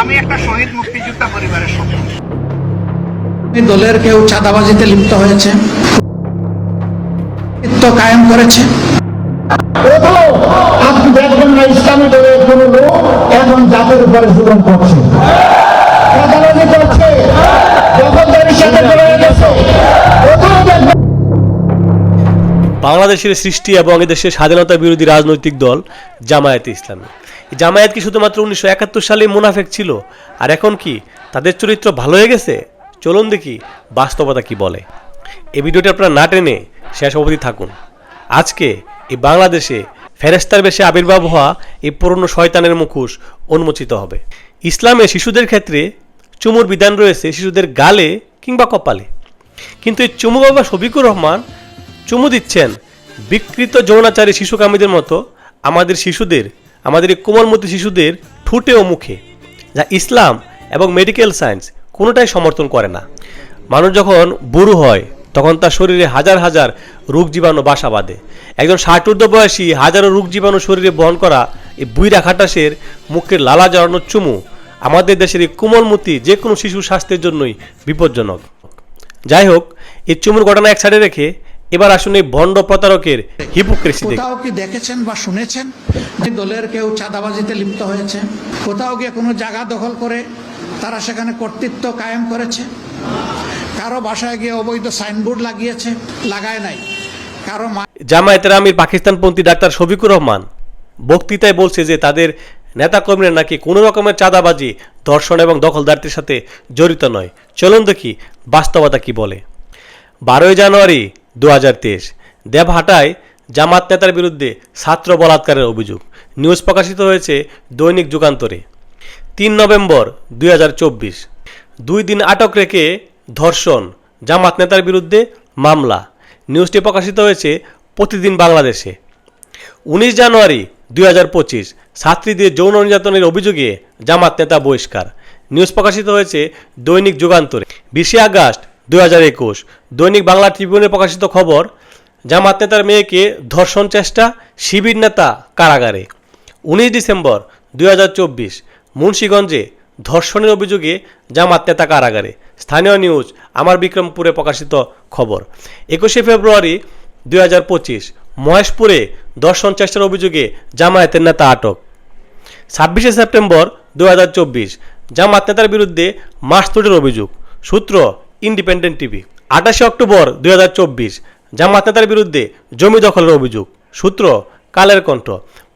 আমি একটা শহীদ মুক্তিযোদ্ধা পরিবারের সঙ্গে। দলের কেউ চাঁদাবাজিতে লিপ্ত হয়েছে কায়েম করেছে। আপনি দেখবেন না ইসলামী দলের কোনো লোক এখন জাতের উপরে জুলুম করছে। বাংলাদেশের সৃষ্টি এবং এদেশের স্বাধীনতা বিরোধী রাজনৈতিক দল জামায়াতে ইসলামী। জামায়াত কি শুধুমাত্র উনিশশো একাত্তর সালে মুনাফেক ছিল? আর এখন কি তাদের চরিত্র ভালো হয়ে গেছে? চলুন দেখি বাস্তবতা কি বলে। এই ভিডিওটি আপনারা না টেনে শেষ অবধি থাকুন। আজকে এই বাংলাদেশে ফেরেস্তার বেশে আবির্ভাব হওয়া এই পুরনো শয়তানের মুখোশ উন্মোচিত হবে। ইসলামে শিশুদের ক্ষেত্রে চুমুর বিধান রয়েছে শিশুদের গালে কিংবা কপালে। কিন্তু এই চুমু বাবা শফিকুর রহমান চুমু দিচ্ছেন বিকৃত যৌনাচারী শিশুকামীদের মতো আমাদের শিশুদের, আমাদের এই কোমলমতি শিশুদের ঠুটে ও মুখে, যা ইসলাম এবং মেডিকেল সায়েন্স কোনোটাই সমর্থন করে না। মানুষ যখন বুড়ো হয়, তখন তার শরীরে হাজার হাজার রোগ জীবাণু বাসা বাঁধে। একজন ষাট ঊর্ধ্ব বয়সী হাজারো রোগ জীবাণু শরীরে বহন করা এই বুইরা খাটাসের মুখের লালা জড়ানোর চুমু আমাদের দেশের এই কোমলমতি যে কোনো শিশু স্বাস্থ্যের জন্যই বিপজ্জনক। যাই হোক, এই চুমুর ঘটনা এক সাইডে রেখে এবার আসুন এই ভণ্ড প্রতারকের হিপোক্রেসি কোথাও কি দেখেছেন বা শুনেছেন যে দলের কেউ চাঁদাবাজিতে লিপ্ত হয়েছে? কোথাও গিয়ে কোনো জায়গা দখল করে তারা সেখানে কর্তৃত্ব কায়েম করেছে? কারও বাসায় গিয়ে অবৈধ সাইনবোর্ড লাগিয়েছে? লাগায় নাই। কারও জামায়াতের আমির পাকিস্তানপন্থী ডাক্তার শফিকুর রহমান বক্তৃতায় বলছে যে তাদের নেতাকর্মীরা নাকি কোনো রকমের চাঁদাবাজি ধর্ষণ এবং দখলদারিত্বের সাথে জড়িত নয়। চলুন দেখি বাস্তবতা কি বলে। বারোই জানুয়ারি দু হাজার তেইশ। দেবহাটায় জামাত নেতার বিরুদ্ধে ছাত্র বলাৎকারের অভিযোগ। নিউজ প্রকাশিত হয়েছে দৈনিক যুগান্তরে। তিন নভেম্বর দুই দুই দিন আটক রেখে ধর্ষণ, জামাত নেতার বিরুদ্ধে মামলা। নিউজটি প্রকাশিত হয়েছে প্রতিদিন বাংলাদেশে। উনিশ জানুয়ারি দুই হাজার পঁচিশ, ছাত্রীদের যৌন নির্যাতনের অভিযোগে জামাত নেতা বহিষ্কার। নিউজ প্রকাশিত হয়েছে দৈনিক যুগান্তরে। বিশে আগস্ট দুই হাজার একুশ। দৈনিক বাংলা ট্রিবিউনে প্রকাশিত খবর, জামাত নেতার মেয়েকে ধর্ষণ চেষ্টা, শিবির নেতা কারাগারে। উনিশ ডিসেম্বর দুই হাজার চব্বিশ, মুন্সীগঞ্জে ধর্ষণের অভিযোগে জামাত নেতা কারাগারে। স্থানীয় নিউজ, আমার বিক্রমপুরে প্রকাশিত খবর। একুশে ফেব্রুয়ারি দুই হাজার পঁচিশ, মহেশপুরে ধর্ষণ চেষ্টার অভিযোগে জামায়াতের নেতা আটক। ছাব্বিশে সেপ্টেম্বর দু হাজার চব্বিশ, জামাত নেতার বিরুদ্ধে মাসতুটের অভিযোগ। সূত্র ইন্ডিপেন্ডেন্ট টিভি। আঠাশে অক্টোবর দুই হাজার চব্বিশ, জামাত নেতার বিরুদ্ধে জমি দখলের অভিযোগ। সূত্র, কালের কণ্ঠ।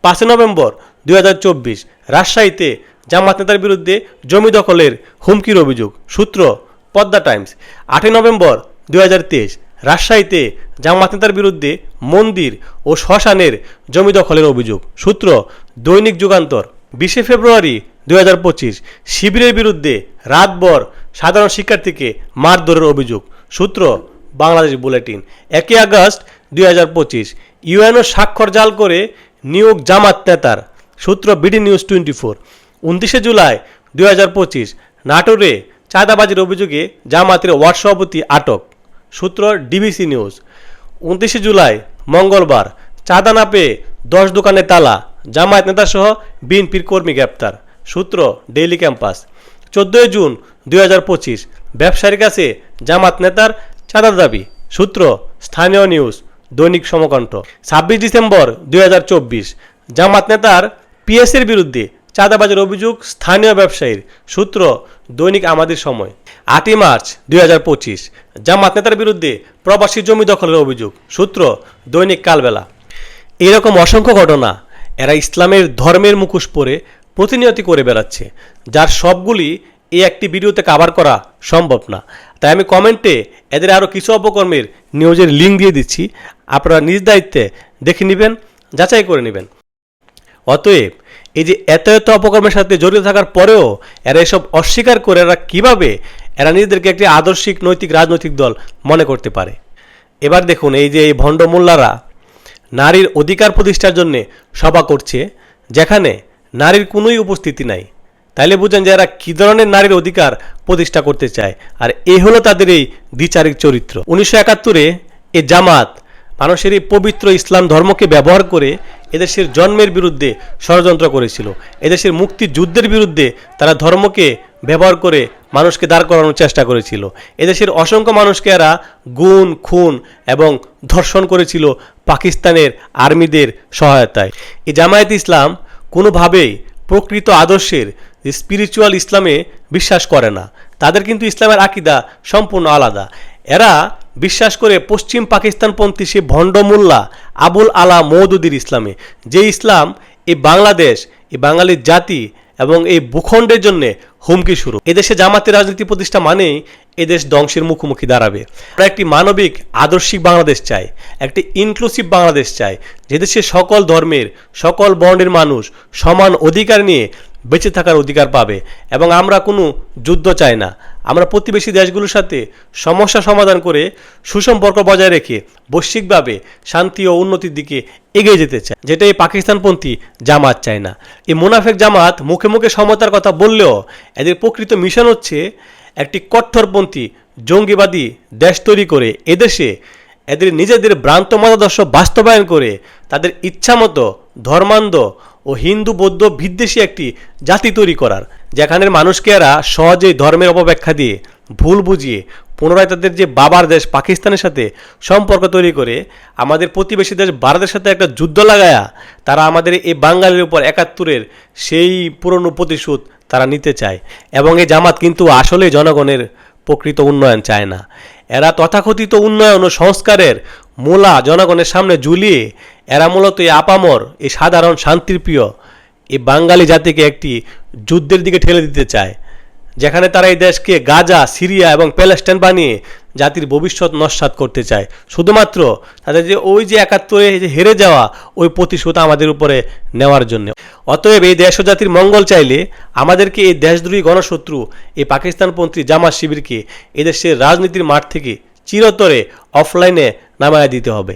পাঁচই নভেম্বর দুই হাজার চব্বিশ, রাজশাহীতে জামাত নেতার বিরুদ্ধে জমি দখলের হুমকির অভিযোগ। সূত্র, পদ্মা টাইমস। আটই নভেম্বর দুই হাজার তেইশ, রাজশাহীতে জামাত নেতার বিরুদ্ধে মন্দির ও শ্মশানের জমি দখলের অভিযোগ। সূত্র, দৈনিক যুগান্তর, বিশে ফেব্রুয়ারি দুই হাজার পঁচিশ, শিবিরের বিরুদ্ধে রাতভর সাধারণ শিক্ষার্থীকে মারধরের অভিযোগ। সূত্র, বাংলাদেশ বুলেটিন। একই আগস্ট দুই হাজার পঁচিশ, ইউএনও স্বাক্ষর জাল করে নিয়োগ জামাত নেতার। সূত্র, বিডি নিউজ টোয়েন্টি ফোর। উনত্রিশে জুলাই দুই হাজার পঁচিশ, নাটোরে চাঁদাবাজির অভিযোগে জামাতের ওয়ার্ড সভাপতি আটক। সূত্র, ডিবিসি নিউজ। উনত্রিশে জুলাই, মঙ্গলবার, চাঁদা না পেয়ে দশ দোকানে তালা, জামায়াত নেতাসহ বিএনপির কর্মী গ্রেপ্তার। সূত্র, ডেইলি ক্যাম্পাস। চোদ্দোই জুন দুই হাজার পঁচিশ। ব্যবসায়ীর কাছে জামাত নেতার চাঁদা দাবি। সূত্র, স্থানীয় নিউজ, দৈনিক সমকণ্ঠ ছাব্বিশ ডিসেম্বর দুই হাজার চব্বিশ। জামাত নেতার পিএসের বিরুদ্ধে চাঁদাবাজের অভিযোগ স্থানীয় ব্যবসায়ীর। সূত্র, দৈনিক আমাদের সময়। আটই মার্চ দুই হাজার পঁচিশ। জামাত নেতার বিরুদ্ধে প্রবাসী জমি দখলের অভিযোগ। সূত্র, দৈনিক কালবেলা। এরকম অসংখ্য ঘটনা এরা ইসলামের ধর্মের মুখোশ পরে প্রতিনিয়তি করে বেড়াচ্ছে। যার সবগুলি এই একটি ভিডিওতে কাভার করা সম্ভব না। তাই আমি কমেন্টে এদের আরও কিছু অপকর্মের নিউজের লিঙ্ক দিয়ে দিচ্ছি। আপনারা নিজ দায়িত্বে দেখে নেবেন, যাচাই করে নেবেন। অতএব এই যে এত এত অপকর্মের সাথে জড়িত থাকার পরেও এরা এসব অস্বীকার করে এরা কীভাবে এরা নিজেদেরকে একটি আদর্শিক, নৈতিক, রাজনৈতিক দল মনে করতে পারে? এবার দেখুন, এই যে এই ভণ্ড মোল্লারা নারীর অধিকার প্রতিষ্ঠার জন্যে সভা করছে, যেখানে নারীর কোনোই উপস্থিতি নাই। তাইলে বুঝেন যে এরা কী ধরনের নারীর অধিকার প্রতিষ্ঠা করতে চায়। আর এই হলো তাদের এই দ্বিচারিক চরিত্র। উনিশশো একাত্তরে এ জামাত মানুষের এই পবিত্র ইসলাম ধর্মকে ব্যবহার করে এদেশের জন্মের বিরুদ্ধে ষড়যন্ত্র করেছিল। এদেশের মুক্তি যুদ্ধের বিরুদ্ধে তারা ধর্মকে ব্যবহার করে মানুষকে দাঁড় করানোর চেষ্টা করেছিল। এদেশের অসংখ্য মানুষকে এরা গুণ, খুন এবং ধর্ষণ করেছিল পাকিস্তানের আর্মিদের সহায়তায়। এই জামায়াত ইসলাম কোনোভাবেই প্রকৃত আদর্শের স্পিরিচুয়াল ইসলামে বিশ্বাস করে না। তাদের কিন্তু ইসলামের আকিদা সম্পূর্ণ আলাদা। এরা বিশ্বাস করে পশ্চিম পাকিস্তানপন্থী সে ভণ্ড মোল্লা আবুল আলা মৌদুদির ইসলামে। যে ইসলাম এই বাংলাদেশ এই বাঙালির জাতি এবং এই ভূখণ্ডের জন্যে হুমকি শুরু এদেশে জামাতের রাজনীতি প্রতিষ্ঠা মানেই এদেশ ধ্বংসের মুখোমুখি দাঁড়াবে। আমরা একটি মানবিক, আদর্শিক বাংলাদেশ চাই একটি ইনক্লুসিভ বাংলাদেশ চাই যে দেশে সকল ধর্মের, সকল বর্ণের মানুষ সমান অধিকার নিয়ে বেঁচে থাকার অধিকার পাবে। এবং আমরা কোনো যুদ্ধ চাই না। আমরা প্রতিবেশী দেশগুলোর সাথে সমস্যা সমাধান করে সুসম্পর্ক বজায় রেখে বৈশ্বিকভাবে শান্তি ও উন্নতির দিকে এগিয়ে যেতে চায় যেটা এই পাকিস্তানপন্থী জামাত চায় না। এই মুনাফেক জামাত মুখে মুখে সমতার কথা বললেও এদের প্রকৃত মিশন হচ্ছে একটি কট্টরপন্থী, জঙ্গিবাদী দেশ তৈরি করে। এদেশে এদের নিজেদের ভ্রান্ত মতাদর্শ বাস্তবায়ন করে তাদের ইচ্ছামতো ধর্মান্ধ ও হিন্দু, বৌদ্ধ, বিদ্বেষী একটি জাতি তৈরি করার, যেখানের মানুষকে এরা সহজেই ধর্মের অপব্যাখ্যা দিয়ে ভুল বুঝিয়ে পুনরায় তাদের যে বাবার দেশ পাকিস্তানের সাথে সম্পর্ক তৈরি করে আমাদের প্রতিবেশী দেশ ভারতের সাথে একটা যুদ্ধ লাগায়া তারা আমাদের এই বাঙালির উপর একাত্তরের সেই পুরনো প্রতিশোধ তারা নিতে চায়। এবং এই জামাত কিন্তু আসলে জনগণের প্রকৃত উন্নয়ন চায় না। এরা তথাকথিত উন্নয়ন ও সংস্কারের মোলা জনগণের সামনে ঝুলিয়ে, এরা মূলত এই আপামর, এই সাধারণ শান্তিপ্রিয় এই বাঙালি জাতিকে একটি যুদ্ধের দিকে ঠেলে দিতে চায়, যেখানে তারা এই দেশকে গাজা, সিরিয়া এবং প্যালেস্টাইন বানিয়ে জাতির ভবিষ্যৎ নস্বাত করতে চায়। শুধুমাত্র তাদের যে ওই যে একাত্তরে যে হেরে যাওয়া, ওই প্রতিশোধ আমাদের উপরে নেওয়ার জন্য। অতএব এই দেশ জাতির মঙ্গল চাইলে আমাদেরকে এই দেশদ্রোহী গণশত্রু, এই পাকিস্তানপন্থী জামাত শিবিরকে এদেশের রাজনীতির মাঠ থেকে চিরতরে অফলাইনে নামায় দিতে হবে।